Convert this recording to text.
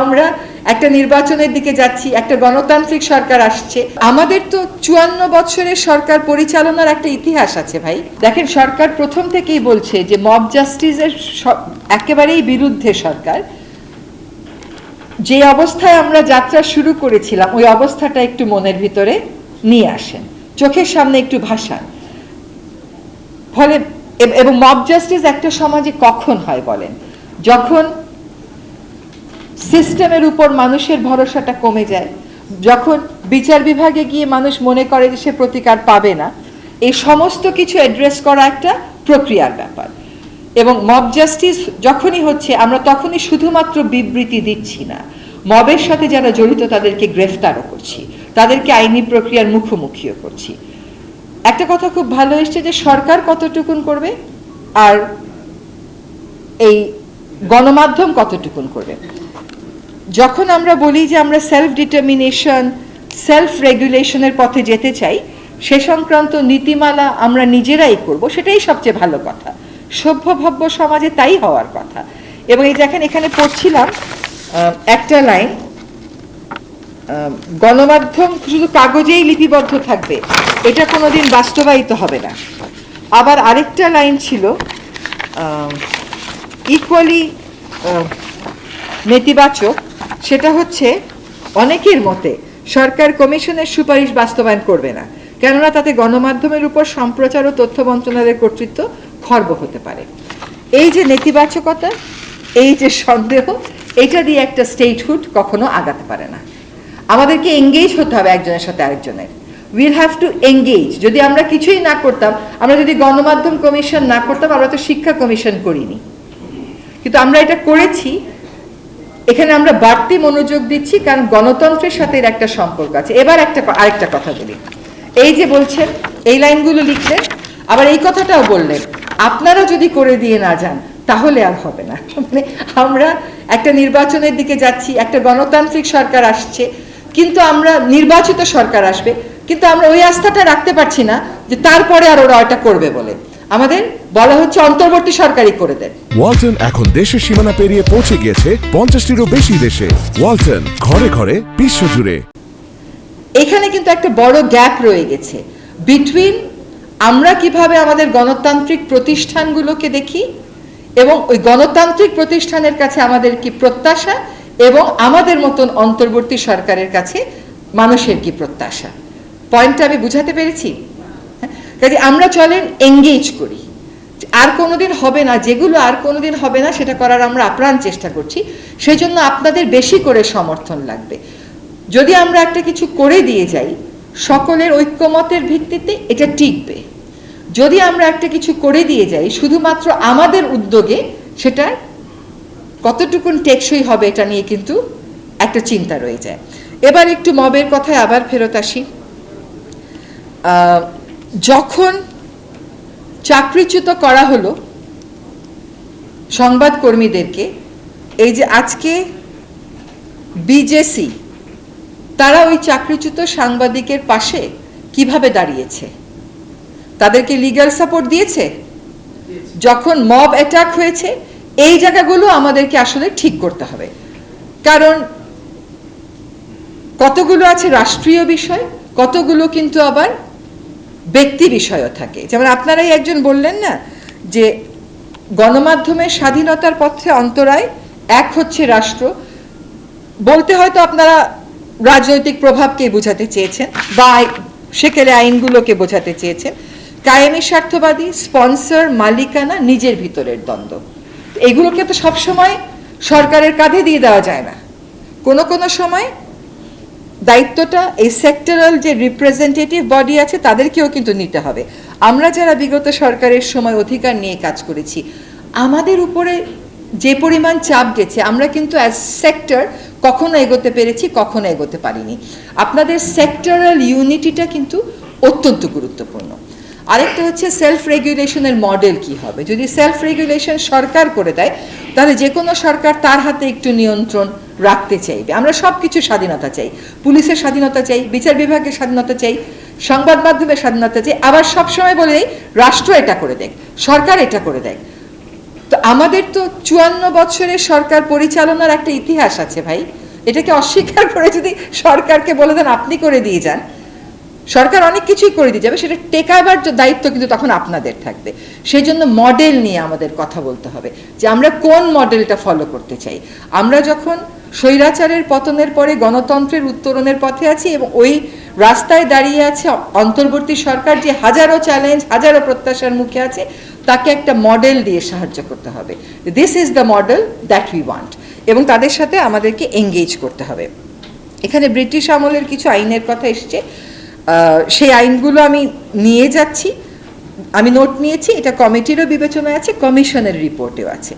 আমরা একটা নির্বাচনের দিকে যাচ্ছি, একটা গণতান্ত্রিক সরকার আসছে। আমাদের তো চুয়ান্ন বছরের সরকার পরিচালনার একটা ইতিহাস আছে ভাই। দেখেন, সরকার প্রথম থেকেই বলছে যে মব জাস্টিসের একেবারেই বিরুদ্ধে সরকার। যে অবস্থায় আমরা যাত্রা শুরু করেছিলাম, ওই অবস্থাটা একটু মনের ভিতরে নিয়ে আসেন। চোখের সামনে একটু ভাসান। ফলে এবং মব জাস্টিস একটা সমাজে কখন হয় বলেন? যখন সিস্টেমের উপর মানুষের ভরসাটা কমে যায়। যখন বিচার বিভাগে গিয়ে মানুষ মনে করে যে সে প্রতিকার পাবে না, এই সমস্ত কিছু অ্যাড্রেস করা একটা প্রক্রিয়ার ব্যাপার। এবং মব জাস্টিস যখনই হচ্ছে, আমরা তখনই শুধুমাত্র বিবৃতি দিচ্ছি না। মবের সাথে যারা জড়িত, তাদেরকে গ্রেফতারও করছি। তাদেরকে আইনি প্রক্রিয়ার মুখোমুখিও করছি। একটা কথা খুব ভালো এসছে যে সরকার কতটুকুন করবে, আর এই গণমাধ্যম কতটুকুন করবে? যখন আমরা বলি যে আমরা সেলফ ডিটারমিনেশন সেলফ রেগুলেশনের পথে যেতে চাই, সে সংক্রান্ত নীতিমালা আমরা নিজেরাই করব, সেটাই সবচেয়ে ভালো কথা। সভ্য ভব্য সমাজে তাই হওয়ার কথা। এবং এই দেখেন, এখানে পড়ছিলাম একটা লাইন গণমাধ্যম শুধু কাগজেই লিপিবদ্ধ থাকবে, এটা কোনোদিন বাস্তবায়িত হবে না। আবার আরেকটা লাইন ছিল ইকুয়ালি নেতিবাচক সেটা হচ্ছে অনেকের মতে সরকার কমিশনের সুপারিশ বাস্তবায়ন করবে না, কেননা তাতে গণমাধ্যমের উপর সম্প্রচার ও তথ্য মন্ত্রণালয়ের কর্তৃত্ব খর্ব হতে পারে। এই যে নেতিবাচকতা, এই যে সন্দেহ, এটা দিয়ে একটা স্টেটহুড কখনো আগাতে পারে না। আমাদেরকে এঙ্গেজ হতে হবে একজনের সাথে আরেকজনের। উইল হ্যাভ টু এঙ্গেজ যদি আমরা কিছুই না করতাম, আমরা যদি গণমাধ্যম কমিশন না করতাম, আমরা তো শিক্ষা কমিশন করিনি। কিন্তু আমরা এটা করেছি এখানে আমরা বাড়তি মনোযোগ দিচ্ছি, কারণ গণতন্ত্রের সাথে এর একটা সম্পর্ক আছে। এবার একটা আরেকটা কথা বলি। এই যে বলছেন, এই লাইনগুলো লিখলেন, আবার এই কথাটাও বললেন, আপনারা যদি করে দিয়ে না যান, তাহলে আর হবে না। মানে আমরা একটা নির্বাচনের দিকে যাচ্ছি, একটা গণতান্ত্রিক সরকার আসছে, কিন্তু আমরা, নির্বাচিত সরকার আসবে, কিন্তু আমরা ওই আস্থাটা রাখতে পারছি না যে তারপরে আর ওরা ওটা করবে বলে। আমাদের বলা হচ্ছে অন্তর্বর্তী সরকারই করে দেন। ওয়ালটন এখন দেশের সীমানা পেরিয়ে পৌঁছে গিয়েছে পঞ্চাশটিরও বেশি দেশে। ওয়ালটন ঘরে ঘরে বিশ্বজুড়ে। এখানে কিন্তু একটা বড় গ্যাপ রয়ে গেছে। বিটুইন আমরা কীভাবে আমাদের গণতান্ত্রিক প্রতিষ্ঠানগুলোকে দেখি এবং ওই গণতান্ত্রিক প্রতিষ্ঠানের কাছে আমাদের কি প্রত্যাশা এবং আমাদের মতন অন্তর্বর্তী সরকারের কাছে মানুষের কি প্রত্যাশা? পয়েন্টটা আমি বুঝাতে পেরেছি? কাজে আমরা চলেন এঙ্গেজ করি। আর কোনোদিন হবে না, যেগুলো আর কোনোদিন হবে না, সেটা করার আমরা আপ্রাণ চেষ্টা করছি। সেই জন্য আপনাদের বেশি করে সমর্থন লাগবে। যদি আমরা একটা কিছু করে দিয়ে যাই, সকলের ঐক্যমতের ভিত্তিতে এটা টিকবে। যদি আমরা একটা কিছু করে দিয়ে যাই, শুধুমাত্র আমাদের উদ্যোগে, সেটা কতটুকুন টেকসই হবে এটা নিয়ে কিন্তু একটা চিন্তা রয়ে যায়। এবার একটু মবের কথায় আবার ফেরত আসি। যখন চাকরিচ্যুত করা হলো সংবাদকর্মীদেরকে, এই যে আজকে বিজেসি, তারা ওই চাকরিচ্যুত সাংবাদিকের পাশে কীভাবে দাঁড়িয়েছে? তাদেরকে লিগ্যাল সাপোর্ট দিয়েছে? যখন মব অ্যাটাক হয়েছে, এই জায়গাগুলো আমাদেরকে আসলে ঠিক করতে হবে। কারণ কতগুলো আছে রাষ্ট্রীয় বিষয়, কতগুলো কিন্তু আবার ব্যক্তি বিষয়ও থাকে। যেমন আপনারাই একজন বললেন না যে গণমাধ্যমের স্বাধীনতার পথে অন্তরায় এক হচ্ছে রাষ্ট্র। বলতে হয়তো আপনারা রাজনৈতিক প্রভাবকে বোঝাতে চেয়েছেন বা সেকেলে আইনগুলোকে বোঝাতে চেয়েছেন। কায়েমি স্বার্থবাদী, স্পন্সর, মালিকানা নিজের ভিতরের দ্বন্দ্ব। এগুলোকে তো সবসময় সরকারের কাঁধে দিয়ে দেওয়া যায় না। কোনো কোনো সময় দায়িত্বটা এই সেক্টরাল যে রিপ্রেজেন্টেটিভ বডি আছে, তাদেরকেও কিন্তু নিতে হবে। আমরা যারা বিগত সরকারের সময় অধিকার নিয়ে কাজ করেছি, আমাদের উপরে যে পরিমাণ চাপ গেছে, আমরা কিন্তু অ্যাজ সেক্টর কখনো এগোতে পেরেছি, কখনো এগোতে পারিনি। আপনাদের সেক্টরাল ইউনিটিটা কিন্তু অত্যন্ত গুরুত্বপূর্ণ। আরেকটা হচ্ছে সেলফ রেগুলেশনের মডেল কি হবে? যদি সেলফ রেগুলেশন সরকার করে দেয় তাহলে যে কোনো সরকার তার হাতে একটু নিয়ন্ত্রণ রাখতে চাইবে। আমরা সব কিছু স্বাধীনতা চাই। পুলিশের স্বাধীনতা চাই, বিচার বিভাগের স্বাধীনতা চাই, সংবাদ মাধ্যমের স্বাধীনতা চাই। আবার সবসময় বলে দেয় রাষ্ট্র এটা করে দেয় সরকার এটা করে দেয় তো আমাদের তো চুয়ান্ন বছরের সরকার পরিচালনার একটা ইতিহাস আছে ভাই। এটাকে অস্বীকার করে যদি সরকারকে বলে দেন, আপনি করে দিয়ে যান। সরকার অনেক কিছুই করে দিয়ে যাবে, সেটা টেকাবার দায়িত্ব কিন্তু তখন আপনাদের থাকবে। সেই জন্য মডেল নিয়ে আমাদের কথা বলতে হবে, যে আমরা কোন মডেলটা ফলো করতে চাই। আমরা যখন স্বৈরাচারের পতনের পরে গণতন্ত্রের উত্তরণের পথে আছি এবং ওই রাস্তায় দাঁড়িয়ে আছে অন্তর্বর্তী সরকার যে হাজারো চ্যালেঞ্জ হাজারো প্রত্যাশার মুখে আছে, তাকে একটা মডেল দিয়ে সাহায্য করতে হবে। This is the model that we want এবং তাদের সাথে আমাদেরকে এঙ্গেজ করতে হবে। এখানে ব্রিটিশ আমলের কিছু আইনের কথা এসছে। সেই আইনগুলো আমি নিয়ে যাচ্ছি। আমি নোট নিয়েছি, এটা কমিটিরও বিবেচনায় আছে, কমিশনের রিপোর্টেও আছে।